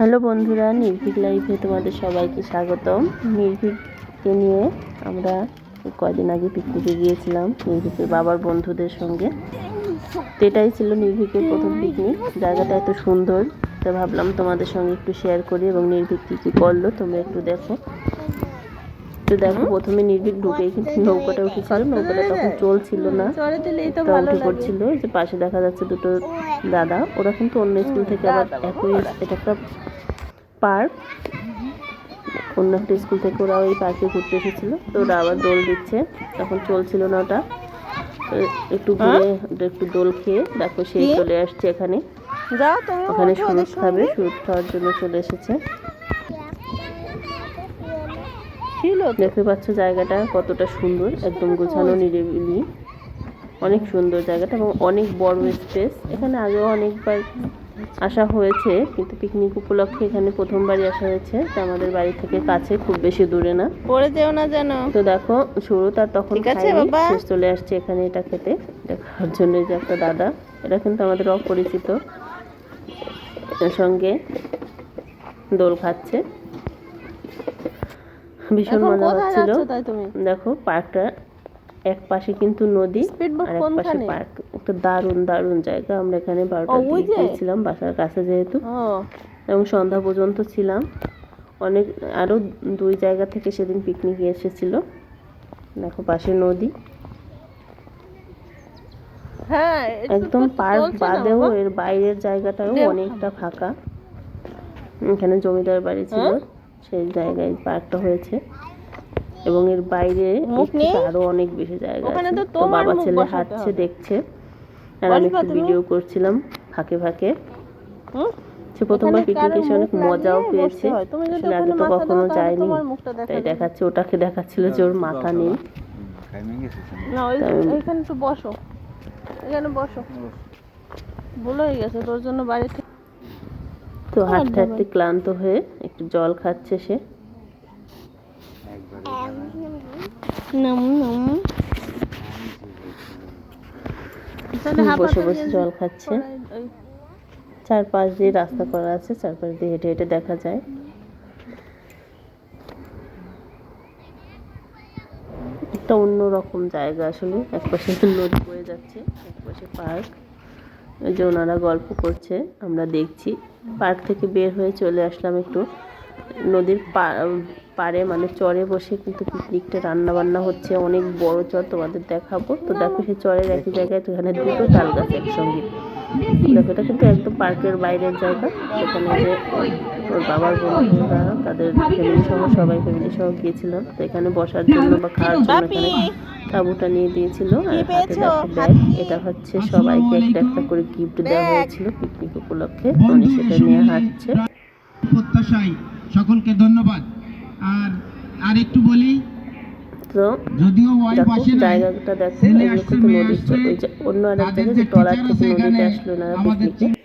Hello বন্ধুরা, নির্ভীক লাইফে তোমাদের সবাইকে স্বাগতম। নির্ভীককে নিয়ে আমরা কয়দিন আগে পিকনিকে গিয়েছিলাম, নির্ভীকের বাবার বন্ধুদের সঙ্গে। তো এটাই ছিল নির্ভীকের প্রথম পিকনিক জায়গাটা এত সুন্দর, তো ভাবলাম তোমাদের সঙ্গে একটু শেয়ার করি এবং নির্ভীক কী কী করল, তোমরা একটু দেখো। তো দেখো, প্রথমে নির্ভীক ঢুকেই কিন্তু নৌকাটা উঠেছিল, নৌকাটা তখন চলছিল না। উঠে পড়ছিল যে পাশে দেখা যাচ্ছে দুটো দাদা, ওরা কিন্তু অন্য স্কুল থেকে আবার একই, এটা একটা পার্ক। অন্য একটা স্কুল থেকে ওরা ওই পার্কে ঘুরতে এসেছিল। তো ওরা আবার দোল দিচ্ছে। তখন চলছিল না ওটা। একটু ঘুরে একটু দোল খেয়ে দেখো সেই চলে আসছে এখানে। ওখানে সুরুৎ খাবে। সুরুৎ খাওয়ার জন্য চলে এসেছে। দেখতে পাচ্ছ জায়গাটা কতটা সুন্দর একদম গোছানো নিরিবিলি। অনেক সুন্দর জায়গাটা এবং অনেক বড় স্পেস এখানে আগেও অনেকবার আসা হয়েছে কিন্তু পিকনিক উপলক্ষে এখানে প্রথমবারই আসা হয়েছে তো আমাদের বাড়ি থেকে কাছে খুব বেশি দূরে না। পড়ে যেও না যেন। তো দেখো শুরু তার তখন ঠিক আছে বাবা? শেষ চলে আসছে এখানে এটা খেতে। দেখার জন্য এই যে একটা দাদা এটা কিন্তু আমাদের অপরিচিত। এর সঙ্গে দোল খাচ্ছে। ভীষণ মজা হচ্ছিল। দেখো পার্কটা এক পাশে কিন্তু নদী আর এক পাশে পার্ক। একটা দারুণ দারুণ জায়গা। আমরা এখানে বারোটা দিকে গিয়েছিলাম বাসার কাছে যেহেতু। এবং সন্ধ্যা পর্যন্ত ছিলাম। অনেক আরও দুই জায়গা থেকে সেদিন পিকনিকে এসেছিল। দেখো পাশে নদী। হ্যাঁ একদম পার্ক বাদেও এর বাইরের জায়গাটাও অনেকটা ফাঁকা। এখানে জমিদার বাড়ি ছিল। হ্যাঁ? সেই জায়গায় পার্কটা হয়েছে। এবং এর বাইরে আরও অনেক বেশি জায়গা ওখানে তো তো তোমার বাবা ছেলে হাঁটছে দেখছে। আর আমি একটু ভিডিও করছিলাম ফাঁকে ফাঁকে। হুম? সে প্রথমবার পিকনিকে এসে অনেক মজাও পেয়েছে। আসলে আগে তো কখনো যায়নি। তাই দেখাচ্ছে ওটাকে দেখাচ্ছিল যে ওর মাথা নেই। এখানে একটু বসো। এখানে বসো। ভুল হয়ে গেছে তোর জন্য বাড়ি থেকে তো হাঁটতে হাঁটতে ক্লান্ত হয়ে একটু জল খাচ্ছে সে। বসে বসে জল খাচ্ছে। ওই- চার পাশ দিয়ে রাস্তা করা আছে চারপাশ দিয়ে হেঁটে হেঁটে দেখা যায়। একটা অন্য রকম জায়গা আসলে এক পাশে নদী বয়ে যাচ্ছে এক পাশে পার্ক। ওই যে ওনারা গল্প করছে আমরা দেখছি। পার্ক থেকে বের হয়ে চলে আসলাম একটু। নদীর পাড়ে মানে চরে বসে কিন্তু পিকনিকটা রান্না বান্না হচ্ছে। অনেক বড় চর তোমাদের দেখাবো। তো দেখো সেই চরের একই জায়গায় এখানে দুটো তাল গাছ একসঙ্গে। দেখো, এটা কিন্তু একদম পার্কের বাইরের জায়গা। সেখানে যে ওর বাবার বন্ধুরা, তাদের ফ্যামিলি সহ, সবাই ফ্যামিলি সহ গিয়েছিলাম। তো এখানে বসার জন্য বা খাওয়ার জন্য! এখানে নিয়ে দিয়েছিল। আর হাতে? দেখো এটা হচ্ছে সবাইকে একটা একটা করে গিফট দেওয়া হয়েছিল পিকনিক উপলক্ষে। উনি সেটা নিয়ে হাঁটছে। প্রত্যাশায় সকলকে ধন্যবাদ। আর আর একটু বলি তো দেখো আসে জায়গাটা দেখো ছেলে এগুলো আসছে, মেয়ে নদীর আসছে, অন্য আর তাদের জায়গায় ট্রলার থেকে আছে নদীতে এখানে আসলো না আমাদের পিকনিকে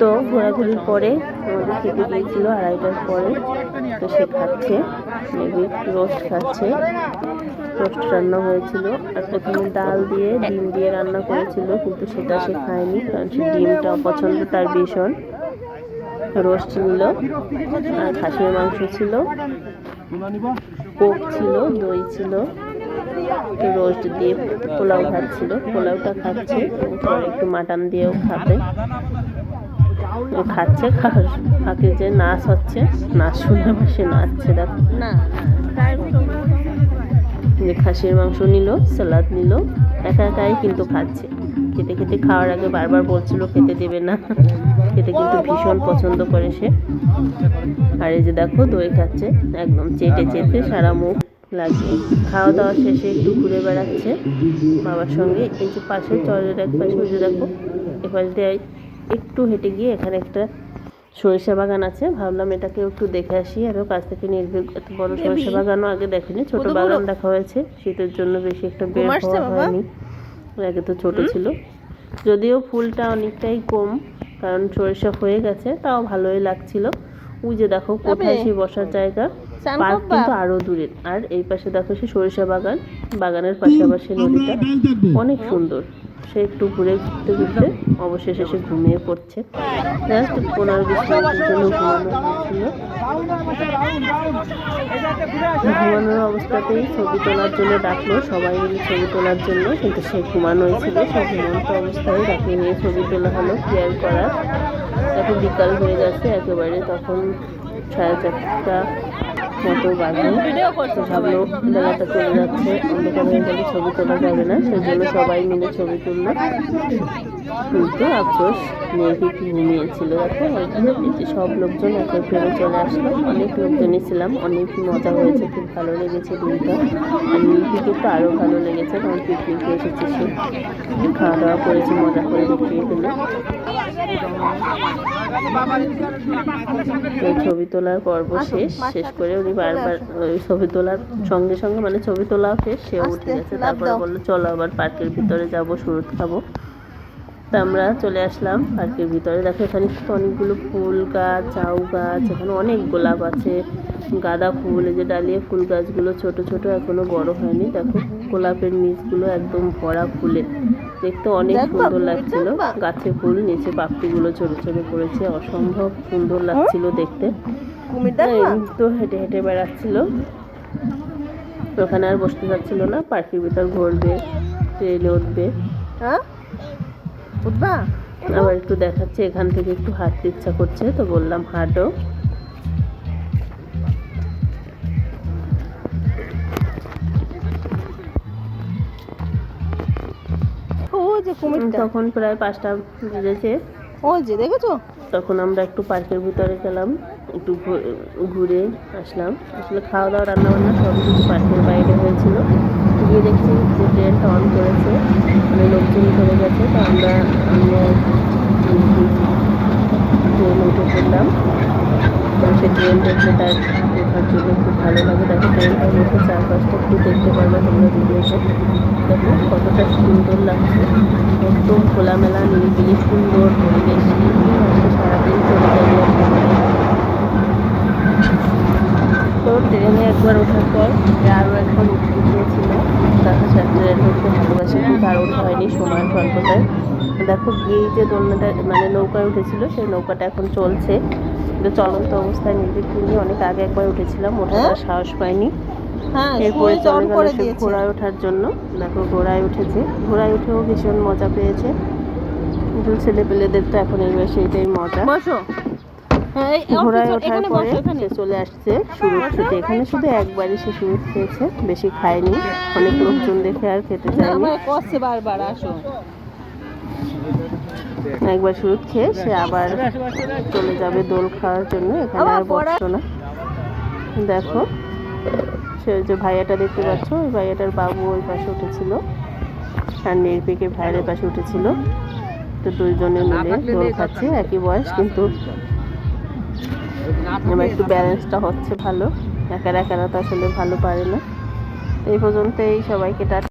তো ঘোরাঘুরির পরে আমাদের খেতে গিয়েছিল আড়াইটার পরে তো সে খাচ্ছে মেবি রোস্ট খাচ্ছে। রোস্ট রান্না হয়েছিল আর প্রথমে ডাল দিয়ে ডিম দিয়ে রান্না করেছিল কিন্তু সেটা সে খায়নি কারণ সে ডিমটা অপছন্দ তার ভীষণ রোস্ট নিল আর খাসির মাংস ছিল কোক ছিল দই ছিল একটু রোস্ট দিয়ে পোলাও খাচ্ছিল পোলাওটা খাচ্ছে একটু মাটন দিয়েও খাবে। ও খাচ্ছে খাওয়ার ফাঁকে যে নাচ হচ্ছে নাচ শুনে সে নাচছে দেখো। না যে খাসির মাংস নিল সালাদ নিল একা একাই কিন্তু খাচ্ছে। খেতে খেতে খাওয়ার আগে বারবার বলছিল খেতে দেবে না। খেতে কিন্তু ভীষণ পছন্দ করে সে। আর এই যে দেখো দই খাচ্ছে একদম চেটে চেটে সারা মুখ লাগিয়ে খাওয়া দাওয়া শেষে একটু ঘুরে বেড়াচ্ছে বাবার সঙ্গে। এই যে পাশে চরের এক পাশে ওই যে দেখো এপাশ দিয়ে একটু হেঁটে গিয়ে এখানে একটা সরিষা বাগান আছে। ভাবলাম এটাকে একটু দেখে আসি। আরও কাছ থেকে নির্ভীক এত বড় সরিষা বাগানও আগে দেখেনি। ছোট বাগান দেখা হয়েছে। শীতের জন্য বেশি একটা বের হওয়া হয়নি। আগে তো ছোট ছিল যদিও ফুলটা অনেকটাই কম কারণ সরিষা হয়ে গেছে তাও ভালোই লাগছিল ওই যে দেখো কোথায় সে সেই বসার জায়গা পার্ক? কিন্তু আরও দূরে আর এই পাশে দেখো সে সরিষা বাগান বাগানের পাশাপাশি আবার সে নদীটা অনেক সুন্দর সে একটু ঘুরে ঘুরতে ঘুরতে অবশেষে সে ঘুমিয়ে পড়ছে। জাস্ট পনেরো বিশ মিনিটের জন্য ঘুমানো ঘুমানোর অবস্থাতেই ছবি তোলার জন্য ডাকলো, সবাই মিলে ছবি তোলার জন্য, কিন্তু সে ঘুমানোই ছিল। সে ঘুমন্ত অবস্থায় তাকে নিয়ে ছবি তোলা হলো কেয়ার করার এখন বিকাল হয়ে গেছে, একেবারে তখন সাড়ে চারটা মতো বাজে তো ভাবলো বেলাটা চলে যাচ্ছে অন্ধকার হয়ে গেলে ছবি তোলা যাবে না সেজন্য সবাই মিলে ছবি তুললো। কিন্তু আফসোস মেয়েকে কি ঘুমিয়েছিল? দেখো সব লোকজন একে ফেরে চলে আসলো। অনেক লোকজনই ছিলাম অনেক মজা হয়েছে খুব ভালো লেগেছে দিনটা। আর নীলপিকে তো আরও ভালো লেগেছে কারণ পিকনিকে এসেছে সে। খাওয়া দাওয়া করেছে মজা করে দেখিয়ে দিল তো ছবি তোলার পর্ব শেষ। শেষ করে উনি বারবার ওই ছবি তোলার সঙ্গে সঙ্গে মানে ছবি তোলাও শেষ সে উঠে গেছে। তারপরে বলল চলো আবার পার্কের ভিতরে যাব সুরত খাব। তা আমরা চলে আসলাম পার্কের ভিতরে। দেখো এখানে অনেকগুলো ফুল গাছ ঝাউ গাছ এখানে অনেক গোলাপ আছে। গাঁদা ফুল এই যে ডালিয়া ফুল গাছগুলো ছোট ছোট এখনও বড় হয়নি। দেখো গোলাপের নিচগুলো একদম ভরা ফুলে। দেখতে অনেক সুন্দর লাগছিল। গাছে ফুল নিচে পাপড়িগুলো ছোট ছোট পড়েছে অসম্ভব সুন্দর লাগছিল দেখতে। তো হেঁটে হেঁটে বেড়াচ্ছিল। ওখানে আর বসতে যাচ্ছিল না পার্কের ভিতর ঘুরবে ট্রেনে উঠবে। হ্যাঁ? আবার একটু দেখাচ্ছে এখান থেকে একটু হাঁটতে ইচ্ছা করছে তো বললাম হাঁটো। যে কুমিরটা। তখন প্রায় পাঁচটা বেজেছে। ও যে দেখেছ? তখন আমরা একটু পার্কের ভিতরে গেলাম একটু ঘুরে আসলাম। আসলে খাওয়া দাওয়া রান্না বান্না সব কিছু পার্কের বাইরে হয়েছিল। গিয়ে দেখছি যে ট্রেনটা অন করেছে মানে লোকজন চলে গেছে তো আমরা আমরা ট্রেন উঠে পড়লাম সে ট্রেন দেখলে তার ওঠার জন্য খুব ভালো লাগে। দেখো ট্রেনটা উঠে চারপাশটা একটু দেখতে পারবে তোমরা ভিডিওতে। দেখো কতটা সুন্দর লাগছে। একদম খোলামেলা নিরিবিলি সুন্দর। পরিবেশ সারাদিন চলে যাবে তো ট্রেনে একবার ওঠার পর আরও একবার উঠতে গিয়েছিল ট্রেন উঠতে ভালোবাসে ওঠা হয়নি সময় স্বল্পতায় দেখো গিয়ে যে দোলনাটা মানে নৌকায় উঠেছিল সেই নৌকাটা এখন চলছে। কিন্তু চলন্ত অবস্থায় নিজে কিনে অনেক আগে একবার উঠেছিলাম ওঠার আর সাহস পাইনি হ্যাঁ এরপরে চলে গেল ঘোড়ায় ওঠার জন্য দেখো ঘোড়ায় উঠেছে ঘোড়ায় উঠেও ভীষণ মজা পেয়েছে কিন্তু ছেলে পেলেদের তো এখন এই বয়সে এটাই মজা বসো। হ্যাঁ ঘোড়ায় ওঠার পরে সে চলে আসছে সুরত খেতে এখানে শুধু একবারই সে সুরত খেয়েছে বেশি খায়নি। অনেক লোকজন দেখে আর খেতে চায়নি। বারবার আসো। একবার শুরু খেয়ে সে আবার চলে যাবে দোল খাওয়ার জন্য। এখানে আর বসতো না। দেখো সে যে ভাইয়াটা দেখতে পাচ্ছ ওই ভাইয়াটার বাবু ওই পাশে উঠেছিল। আর নির্পিকের ভাইয়ের পাশে উঠেছিল। তো দুইজনে মিলে দোল খাচ্ছে একই বয়স কিন্তু এবার একটু ব্যালেন্সটা হচ্ছে ভালো। একা একা তো আসলে ভালো পারে না। এই পর্যন্তই সবাইকে টাটা